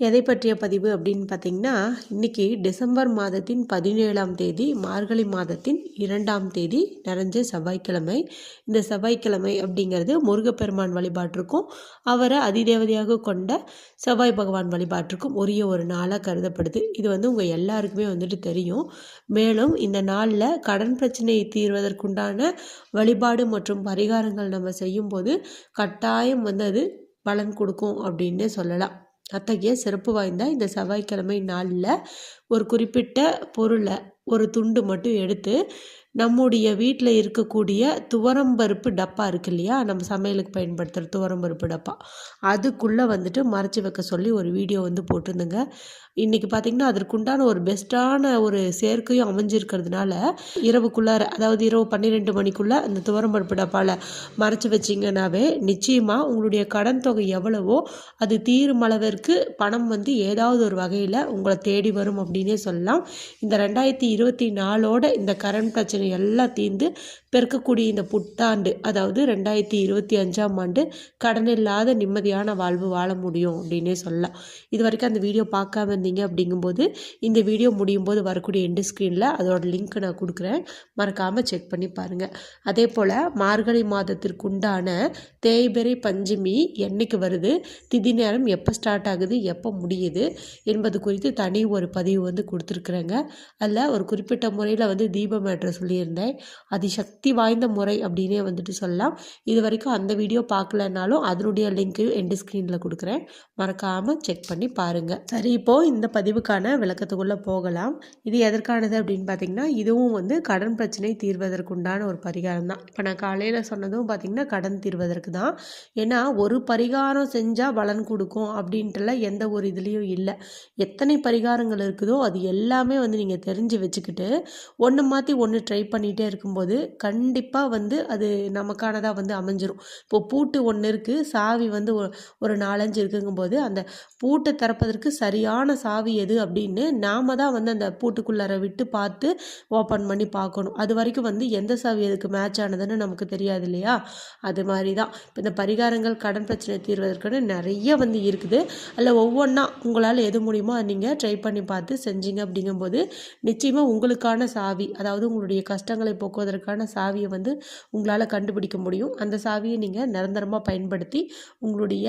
எதை பற்றிய பதிவு அப்படின்னு பார்த்தீங்கன்னா இன்றைக்கி டிசம்பர் மாதத்தின் பதினேழாம் தேதி மார்கழி மாதத்தின் இரண்டாம் தேதி நிறைஞ்ச செவ்வாய்க்கிழமை. இந்த செவ்வாய்க்கிழமை அப்படிங்கிறது முருகப்பெருமான் வழிபாட்டிற்கும் அவரை அதிதேவதையாக கொண்ட செவ்வாய் பகவான் வழிபாட்டிற்கும் உரிய ஒரு நாளாக கருதப்படுது. இது வந்து உங்கள் எல்லாருக்குமே வந்துட்டு தெரியும். மேலும் இந்த நாளில் கடன் பிரச்சனையை தீர்வதற்குண்டான வழிபாடு மற்றும் பரிகாரங்கள் நம்ம செய்யும்போது கட்டாயம் வந்து அது பலன் கொடுக்கும் அப்படின்னு சொல்லலாம். அத்தகைய சிறப்பு வாய்ந்த இந்த செவ்வாய்க்கிழமை நாளில் ஒரு குறிப்பிட்ட பொருளை ஒரு துண்டு மட்டும் எடுத்து நம்முடைய வீட்டில் இருக்கக்கூடிய துவரம்பருப்பு டப்பா இருக்கு இல்லையா? நம்ம சமையலுக்கு பயன்படுத்துகிற துவரம்பருப்பு டப்பா. அதுக்குள்ளே வந்துட்டு மறைச்சி வைக்க சொல்லி ஒரு வீடியோ வந்து போட்டிருந்தேங்க. இன்றைக்கி பார்த்திங்கன்னா அதற்குண்டான ஒரு பெஸ்ட்டான ஒரு சேர்க்கையும் அமைஞ்சிருக்கிறதுனால இரவுக்குள்ளார அதாவது இரவு பன்னிரெண்டு மணிக்குள்ளே அந்த துவரம்பருப்பு டப்பாவில் மறைச்சி வச்சிங்கன்னாவே நிச்சயமாக உங்களுடைய கடன் தொகை எவ்வளவோ அது தீரும் அளவிற்கு பணம் வந்து ஏதாவது ஒரு வகையில் உங்களை தேடி வரும் அப்படின்னே சொல்லலாம். இந்த ரெண்டாயிரத்தி இருபத்தி நாலோட இந்த கரண்ட் பிரச்சனை எல்லாம் தீர்ந்து பெருக்கக்கூடிய இந்த புத்தாண்டு அதாவது ரெண்டாயிரத்தி இருபத்தி அஞ்சாம் ஆண்டு கடன் இல்லாத நிம்மதியான வாழ்வு வாழ முடியும் அப்படின்னே சொல்லலாம். இது வரைக்கும் அந்த வீடியோ பார்க்காம இருந்தீங்க அப்படிங்கும்போது இந்த வீடியோ முடியும் போது வரக்கூடிய எண்டு ஸ்க்ரீனில் அதோட லிங்க் நான் கொடுக்குறேன். மறக்காமல் செக் பண்ணி பாருங்கள் அதே போல் மார்கழி மாதத்திற்கு உண்டான பஞ்சமி என்னைக்கு வருது? திதி நேரம் எப்போ ஸ்டார்ட் ஆகுது? எப்போ முடியுது? என்பது குறித்து தனி ஒரு பதிவு வந்து கொடுத்துருக்குறேங்க. அதில் ஒரு குறிப்பிட்ட முறையில் வந்து தீபம் ஏற்ற சொல்லியிருந்தேன். அதிசக்தி வாய்ந்த முறை அப்படின்னே வந்துட்டு சொல்லலாம். இது வரைக்கும் அந்த வீடியோ பார்க்கலனாலும் அதனுடைய லிங்க்கு எண்டு ஸ்க்ரீனில் கொடுக்குறேன். மறக்காமல் செக் பண்ணி பாருங்கள் சரி இப்போது இந்த பதிவுக்கான விளக்கத்துக்குள்ளே போகலாம். இது எதற்கானது அப்படின்னு பார்த்தீங்கன்னா இதுவும் வந்து கடன் பிரச்சனை தீர்வதற்குண்டான ஒரு பரிகாரம் தான். இப்போ நான் காலையில் சொன்னதும் பார்த்திங்கன்னா கடன் தீர்வதற்கு தான். ஏன்னா ஒரு பரிகாரம் செஞ்சால் பலன் கொடுக்கும் அப்படின்ட்டுலாம் எந்த ஒரு இதுலேயும் இல்லை. எத்தனை பரிகாரங்கள் இருக்குதோ அது எல்லாமே வந்து நீங்கள் தெரிஞ்சு வச்சுக்கிட்டு ஒன்று மாற்றி ஒன்று ட்ரை பண்ணிகிட்டே இருக்கும்போது கண்டிப்பாக வந்து அது நமக்கானதாக வந்து அமைஞ்சிரும். இப்போ பூட்டு ஒன்று இருக்குது சாவி வந்து ஒரு நாலஞ்சு இருக்குங்கும்போது அந்த பூட்டை திறப்பதற்கு சரியான சாவி எது அப்படின்னு நாம தான் வந்து அந்த பூட்டுக்குள்ளார விட்டு பார்த்து ஓப்பன் பண்ணி பார்க்கணும். அது வரைக்கும் வந்து எந்த சாவி எதுக்கு மேட்ச் ஆனதுன்னு நமக்கு தெரியாது இல்லையா? அது மாதிரி தான். இப்போ இந்த பரிகாரங்கள் கடன் பிரச்சனை தீர்வதற்குன்னு நிறைய வந்து இருக்குது. அதில் ஒவ்வொன்றா உங்களால் எது முடியுமோ அதை நீங்கள் ட்ரை பண்ணி பார்த்து செஞ்சீங்க அப்படிங்கும்போது நிச்சயமாக உங்களுக்கான சாவி அதாவது உங்களுடைய கஷ்டங்களை போக்குவதற்கான சாவியை வந்து உங்களால் கண்டுபிடிக்க முடியும். அந்த சாவியை நீங்கள் நிரந்தரமாக பயன்படுத்தி உங்களுடைய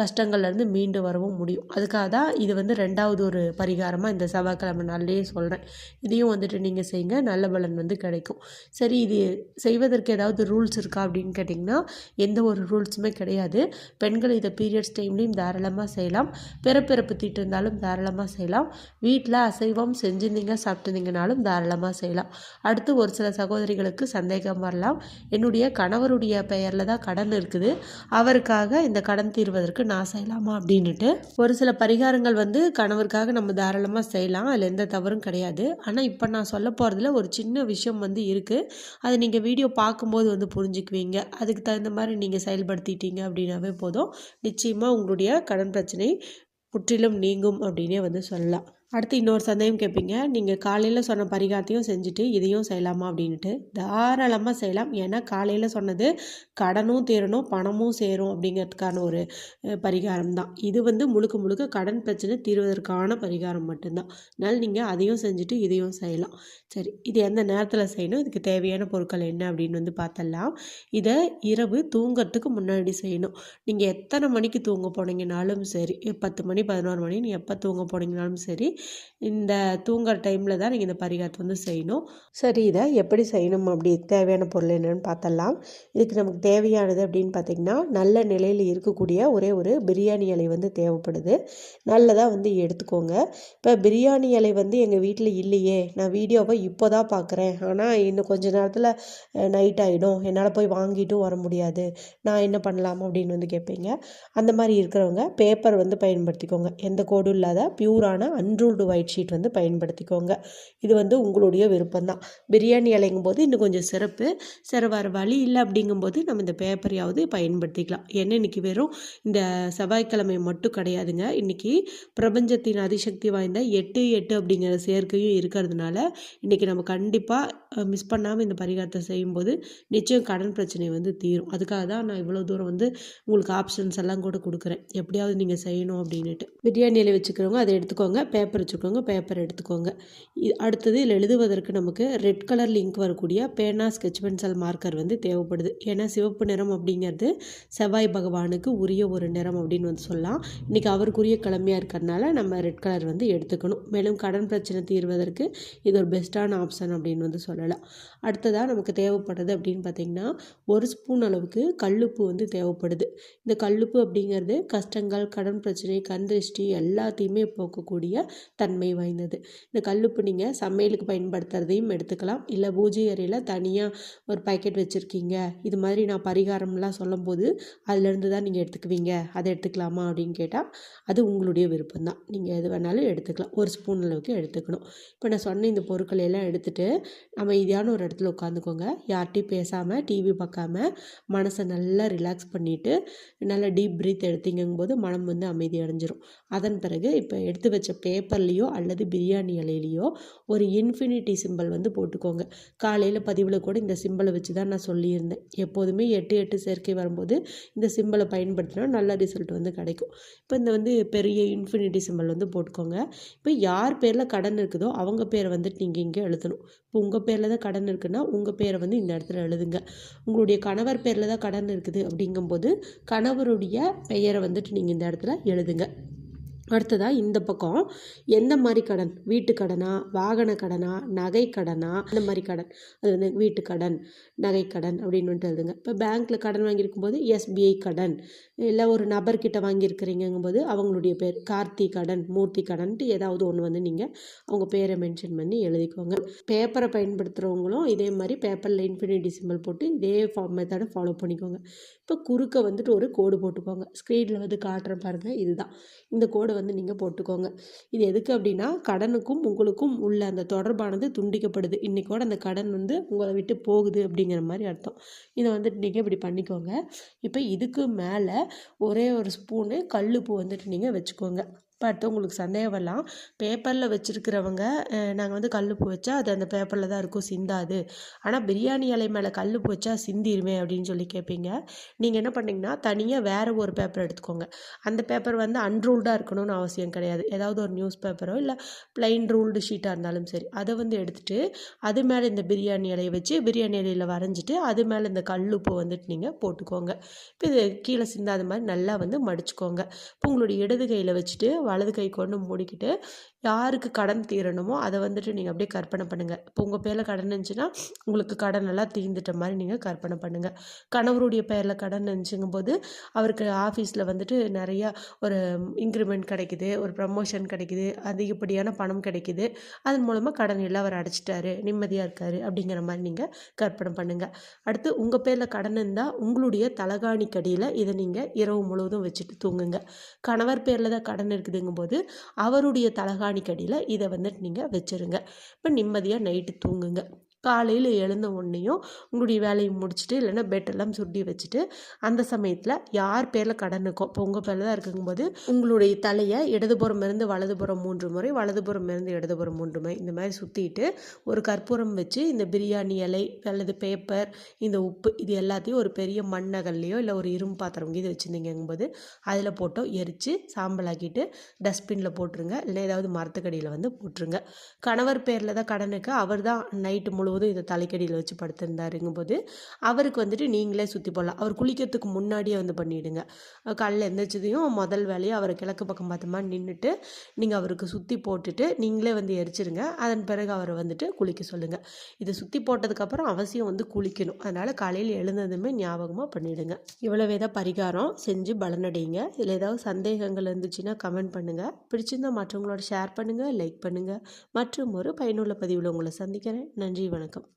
கஷ்டங்கள்லேருந்து மீண்டு வரவும் முடியும். அதுக்காக தான் இது வந்து ரெண்டாவது ஒரு பரிகாரமாக இந்த செவ்வாய்க்கிழமை நாள்லேயே சொல்கிறேன் இதையும் வந்துட்டு நீங்கள் செய்யுங்க நல்ல பலன் வந்து கிடைக்கும். சரி இது செய்வதற்கு ஏதாவது ரூல்ஸ் இருக்கா அப்படின்னு கேட்டிங்கன்னா எந்த ஒரு ரூல்ஸுமே கிடையாது. பெண்கள் இதை பீரியட்ஸ் டைம்லேயும் தாராளமாக செய்யலாம். பிறப்பிறப்பு தீட்டு இருந்தாலும் தாராளமாக செய்யலாம். வீட்டில் அசைவம் செஞ்சுருந்தீங்க சாப்பிட்டுருந்தீங்கனாலும் தாராளமாக செய்யலாம். அடுத்து ஒரு சில சகோதரிகளுக்கு சந்தேகம் வரலாம். என்னுடைய கணவருடைய பெயரில் தான் கடன் இருக்குது. அவருக்காக இந்த கடன் தீர்வதற்கு நான் செய்யலாமா அப்படின்ட்டு ஒரு சில பரிகாரங்கள் வந்து அவருக்காக நம்ம தாராளமாக செய்யலாம். அதில் எந்த தவறும் கிடையாது. ஆனால் இப்போ நான் சொல்ல போகிறதுல ஒரு சின்ன விஷயம் வந்து இருக்குது அதை நீங்கள் வீடியோ பார்க்கும்போது வந்து புரிஞ்சுக்குவீங்க. அதுக்கு தகுந்த மாதிரி நீங்கள் செயல்படுத்திட்டீங்க அப்படின்னாவே போதும். நிச்சயமாக உங்களுடைய கடன் பிரச்சனை முற்றிலும் நீங்கும் அப்படின்னே வந்து சொல்லலாம். அடுத்து இன்னொரு சந்தேகம் கேட்பீங்க. நீங்கள் காலையில் சொன்ன பரிகாரத்தையும் செஞ்சுட்டு இதையும் செய்யலாமா அப்படின்ட்டு தாராளமாக செய்யலாம். ஏன்னா காலையில் சொன்னது கடனும் தீரணும் பணமும் சேரும் அப்படிங்கிறதுக்கான ஒரு பரிகாரம் தான். இது வந்து முழுக்க முழுக்க கடன் பிரச்சனை தீர்வதற்கான பரிகாரம் மட்டும்தான். அதனால் நீங்கள் அதையும் செஞ்சுட்டு இதையும் செய்யலாம். சரி இது எந்த நேரத்தில் செய்யணும்? இதுக்கு தேவையான பொருட்கள் என்ன அப்படின்னு வந்து பார்த்தலாம் இதை இரவு தூங்கிறதுக்கு முன்னாடி செய்யணும். நீங்கள் எத்தனை மணிக்கு தூங்க போனீங்கனாலும் சரி பத்து மணி பதினோரு மணி நீங்கள் எப்போ தூங்க போனீங்கனாலும் சரி இந்த தூங்குற டைமில் தான் நீங்கள் இந்த பரிகாரத்தை வந்து செய்யணும். சரி இதை எப்படி செய்யணும்? அப்படி தேவையான பொருள் என்னென்னு பார்த்தலாம் இதுக்கு நமக்கு தேவையானது அப்படின்னு பார்த்திங்கன்னா நல்ல நிலையில் இருக்கக்கூடிய ஒரே ஒரு பிரியாணி இலை வந்து தேவைப்படுது. நல்லதாக வந்து எடுத்துக்கோங்க. இப்போ பிரியாணி இலை வந்து எங்கள் வீட்டில் இல்லையே. நான் வீடியோவை இப்போ தான் பார்க்குறேன். ஆனால் இன்னும் கொஞ்சம் நேரத்தில் நைட் ஆகிடும் என்னால் போய் வாங்கிட்டும் வர முடியாது. நான் என்ன பண்ணலாம் அப்படின்னு வந்து கேட்பீங்க அந்த மாதிரி இருக்கிறவங்க பேப்பர் வந்து பயன்படுத்திக்கோங்க. எந்த கோடும் இல்லாத பியூரான அன்ரூல் அன்ரூல்டு ஒயிட் ஷீட் வந்து பயன்படுத்திக்கோங்க. இது வந்து உங்களுடைய விருப்பம்தான். பிரியாணி இலைங்கும் போது இன்னும் கொஞ்சம் சிறப்பு சிற வேறு வழி இல்லை அப்படிங்கும்போது நம்ம இந்த பேப்பரையாவது பயன்படுத்திக்கலாம். ஏன்னா இன்றைக்கி வெறும் இந்த செவ்வாய்க்கிழமை மட்டும் கிடையாதுங்க. இன்றைக்கி பிரபஞ்சத்தின் அதிசக்தி வாய்ந்த எட்டு எட்டு அப்படிங்கிற சேர்க்கையும் இருக்கிறதுனால இன்றைக்கி நம்ம கண்டிப்பாக மிஸ் பண்ணாமல் இந்த பரிகாரத்தை செய்யும்போது நிச்சயம் கடன் பிரச்சனை வந்து தீரும். அதுக்காக தான் நான் இவ்வளோ தூரம் வந்து உங்களுக்கு ஆப்ஷன்ஸ் எல்லாம் கூட கொடுக்குறேன். எப்படியாவது நீங்கள் செய்யணும் அப்படின்ட்டு பிரியாணி இலை வச்சுக்கிறவங்க அதை எடுத்துக்கோங்க. பேப்பர் வச்சுக்கோங்க. பேப்பர் எடுத்துக்கோங்க. அடுத்தது இதில் எழுதுவதற்கு நமக்கு ரெட் கலர் லிங்க் வரக்கூடிய பேனா ஸ்கெச் பென்சில் மார்க்கர் வந்து தேவைப்படுது. ஏன்னா சிவப்பு நிறம் அப்படிங்கிறது செவ்வாய் பகவானுக்கு உரிய ஒரு நிறம் அப்படின்னு வந்து சொல்லலாம். இன்றைக்கி அவருக்குரிய கிழமையாக இருக்கிறதுனால நம்ம ரெட் கலர் வந்து எடுத்துக்கணும். மேலும் கடன் பிரச்சனை தீர்வதற்கு இது ஒரு பெஸ்ட்டான ஆப்ஷன் அப்படின்னு வந்து சொல்லலாம். அடுத்ததாக நமக்கு தேவைப்படுறது அப்படின்னு பார்த்திங்கன்னா ஒரு ஸ்பூன் அளவுக்கு கல்லுப்பு வந்து தேவைப்படுது. இந்த கல்லுப்பு அப்படிங்கிறது கஷ்டங்கள் கடன் பிரச்சனை கண் திருஷ்டி எல்லாத்தையுமே போக்கக்கூடிய தன்மை வாய்ந்தது. இந்த கல்லுப்பு நீங்கள் சமையலுக்கு பயன்படுத்துகிறதையும் எடுத்துக்கலாம். இல்லை பூஜை அறையில் தனியாக ஒரு பேக்கெட் வச்சுருக்கீங்க. இது மாதிரி நான் பரிகாரம்லாம் சொல்லும்போது அதுலேருந்து தான் நீங்கள் எடுத்துக்குவீங்க. அதை எடுத்துக்கலாமா அப்படின்னு கேட்டால் அது உங்களுடைய விருப்பம் தான். நீங்கள் எது வேணாலும் எடுத்துக்கலாம். ஒரு ஸ்பூன் அளவுக்கு எடுத்துக்கணும். இப்போ நான் சொன்ன இந்த பொருட்களை எல்லாம் எடுத்துகிட்டு அமைதியான ஒரு இடத்துல உட்காந்துக்கோங்க. யார்கிட்டையும் பேசாமல் டிவி பார்க்காம மனசை நல்லா ரிலாக்ஸ் பண்ணிவிட்டு நல்லா டீப் ப்ரீத் எடுத்தீங்கும் போது மனம் வந்து அமைதி அடைஞ்சிரும். அதன் பிறகு இப்போ எடுத்து வச்ச பேப்பர்லேயோ அல்லது பிரியாணி இலையிலையோ ஒரு இன்ஃபினிட்டி சிம்பிள் வந்து போட்டுக்கோங்க. காலையில் பதிவில் கூட இந்த சிம்பிளை வச்சு தான் நான் சொல்லியிருந்தேன். எப்போதுமே எட்டு எட்டு சேர்க்கை வரும்போது இந்த சிம்பிளை பயன்படுத்தினா நல்ல ரிசல்ட் வந்து கிடைக்கும். இப்போ இந்த வந்து பெரிய இன்ஃபினிட்டி சிம்பிள் வந்து போட்டுக்கோங்க. இப்போ யார் பேரில் கடன் இருக்குதோ அவங்க பேரை வந்துட்டு நீங்கள் இங்கே எழுதணும். இப்போ உங்கள் பேரில் தான் கடன் இருக்குன்னா உங்கள் பேரை வந்து இந்த இடத்துல எழுதுங்க. உங்களுடைய கணவர் பேரில் தான் கடன் இருக்குது அப்படிங்கும்போது கணவருடைய பெயரை வந்துட்டு நீங்கள் இந்த இடத்துல எழுதுங்க. அடுத்ததாக இந்த பக்கம். எந்த மாதிரி கடன்? வீட்டு கடனா? வாகன கடனா? நகை கடனா? அந்த மாதிரி கடன். அது வந்து வீட்டு கடன் நகை கடன் அப்படின்னு வந்துட்டு எழுதுங்க. இப்போ பேங்க்கில் கடன் வாங்கியிருக்கும் போது எஸ்பிஐ கடன். இல்லை ஒரு நபர்கிட்ட வாங்கியிருக்கிறீங்கும்போது அவங்களுடைய பேர் கார்த்தி கடன் மூர்த்தி கடன்ட்டு ஏதாவது ஒன்று வந்து நீங்கள் அவங்க பேரை மென்ஷன் பண்ணி எழுதிக்கோங்க. பேப்பரை பயன்படுத்துகிறவங்களும் இதே மாதிரி பேப்பரில் இன்ஃபினிட்டி சிம்பிள் போட்டு இதே ஃபார்ம் மெத்தடை ஃபாலோ பண்ணிக்கோங்க. இப்போ குறுக்க வந்துட்டு ஒரு கோடு போட்டுக்கோங்க. ஸ்க்ரீனில் வந்து காட்டுற பாருங்கள் இதுதான். இந்த கோடை வந்து நீங்கள் போட்டுக்கோங்க. இது எதுக்கு அப்படின்னா கடனுக்கும் உங்களுக்கும் உள்ள அந்த தொடர்பானது துண்டிக்கப்படுது. இன்றைக்கோட அந்த கடன் வந்து உங்களை விட்டு போகுது அப்படிங்கிற மாதிரி அர்த்தம். இதை வந்துட்டு நீங்கள் இப்படி பண்ணிக்கோங்க. இப்போ இதுக்கு மேலே ஒரே ஒரு ஸ்பூனு கல்லுப்பு வந்துட்டு நீங்கள் வச்சுக்கோங்க. இப்போ உங்களுக்கு சந்தேகம் வரலாம். பேப்பரில் வச்சுருக்கிறவங்க நாங்கள் வந்து கல் வச்சா அது அந்த பேப்பரில் தான் இருக்கும் சிந்தாது. ஆனால் பிரியாணி இலை மேலே கல் வச்சா சிந்திருமே அப்படின்னு சொல்லி கேட்பீங்க நீங்கள் என்ன பண்ணிங்கன்னா தனியாக வேறு ஒரு பேப்பர் எடுத்துக்கோங்க. அந்த பேப்பர் வந்து அன்ரூல்டாக இருக்கணும்னு அவசியம் கிடையாது. ஏதாவது ஒரு நியூஸ் பேப்பரோ இல்லை ப்ளைன் ரூல்டு ஷீட்டாக இருந்தாலும் சரி அதை வந்து எடுத்துகிட்டு அது மேலே இந்த பிரியாணி இலையை வச்சு பிரியாணி இலையில் வரைஞ்சிட்டு அது மேலே இந்த கல்லுப்பு வந்துட்டு நீங்கள் போட்டுக்கோங்க. இப்போ இது கீழே சிந்தாத மாதிரி நல்லா வந்து மடிச்சுக்கோங்க. இப்போ உங்களுடைய இடது கையில் வச்சுட்டு வலது கை கொண்டு மூடிக்கிட்டு யாருக்கு கடன் தீரணுமோ அதை வந்துட்டு நீங்கள் அப்படியே கற்பனை பண்ணுங்கள் இப்போ உங்கள் பேரில் கடன் இருந்துச்சுன்னா உங்களுக்கு கடன் எல்லாம் தீர்ந்துட்ட மாதிரி நீங்கள் கற்பனை பண்ணுங்கள் கணவருடைய பேரில் கடன் இருந்துச்சுங்கும் போது அவருக்கு ஆஃபீஸில் வந்துட்டு நிறையா ஒரு இன்க்ரிமெண்ட் கிடைக்குது ஒரு ப்ரமோஷன் கிடைக்குது அதிகப்படியான பணம் கிடைக்குது. அதன் மூலமாக கடன் எல்லாம் அவர் அடைச்சிட்டாரு நிம்மதியாக இருக்கார் அப்படிங்கிற மாதிரி நீங்கள் கற்பனை பண்ணுங்கள் அடுத்து உங்கள் பேரில் கடன் இருந்தால் உங்களுடைய தலகாணி கடியில் இதை நீங்கள் இரவு முழுவதும் வச்சுட்டு தூங்குங்க. கணவர் பேரில் தான் கடன் இருக்குது. இருக்குதுங்கும்போது அவருடைய தலகாணி கடியில் இதை வந்துட்டு நீங்கள் வச்சுருங்க. இப்போ நிம்மதியாக நைட்டு தூங்குங்க. காலையில் எழுந்த உடனேயும் உங்களுடைய வேலையை முடிச்சுட்டு இல்லைன்னா பெட்டெல்லாம் சுட்டி வச்சுட்டு அந்த சமயத்தில் யார் பேரில் கடன் இருக்கோ இப்போ உங்கள் பேரில் தான் இருக்குங்கும்போது உங்களுடைய தலையை இடதுபுறம் இருந்து வலதுபுறம் மூன்று முறை வலதுபுறம் இருந்து இடதுபுறம் மூன்று முறை இந்த மாதிரி சுற்றிட்டு ஒரு கற்பூரம் வச்சு இந்த பிரியாணி இலை அல்லது பேப்பர் இந்த உப்பு இது எல்லாத்தையும் ஒரு பெரிய மண்ணகல்லையோ இல்லை ஒரு இரும்பு பாத்திரம் இது வச்சுருந்தீங்கும்போது அதில் போட்டோ எரித்து சாம்பலாக்கிட்டு டஸ்ட்பினில் போட்டுருங்க. இல்லை ஏதாவது மரத்துக்கடியில் வந்து போட்டுருங்க. கணவர் பேரில் தான் கடனுக்கு அவர் தான் நைட்டு முழு போதும் இதை தலைக்கடியில் வச்சு படுத்திருந்தாருங்கும்போது அவருக்கு வந்துட்டு நீங்களே சுற்றி போடலாம். அவர் குளிக்கிறதுக்கு முன்னாடியே வந்து பண்ணிவிடுங்க காலையில் எந்திரிச்சதையும் முதல் வேலையை அவர் கிழக்கு பக்கம் பார்த்தமா நின்றுட்டு நீங்கள் அவருக்கு சுற்றி போட்டுட்டு நீங்களே வந்து எரிச்சிருங்க. அதன் பிறகு அவரை வந்துட்டு குளிக்க சொல்லுங்கள் இதை சுற்றி போட்டதுக்கப்புறம் அவசியம் வந்து குளிக்கணும். அதனால் காலையில் எழுந்ததுமே ஞாபகமாக பண்ணிவிடுங்க இவ்வளவே தான் பரிகாரம் செஞ்சு பலனடைங்க இதில் ஏதாவது சந்தேகங்கள் இருந்துச்சுன்னா கமெண்ட் பண்ணுங்கள் பிடிச்சிருந்தால் மற்றவங்களோட ஷேர் பண்ணுங்கள் லைக் பண்ணுங்கள் மற்றும் ஒரு பயனுள்ள பதிவில் உங்களை சந்திக்கிறேன். நன்றி வணக்கம். வணக்கம்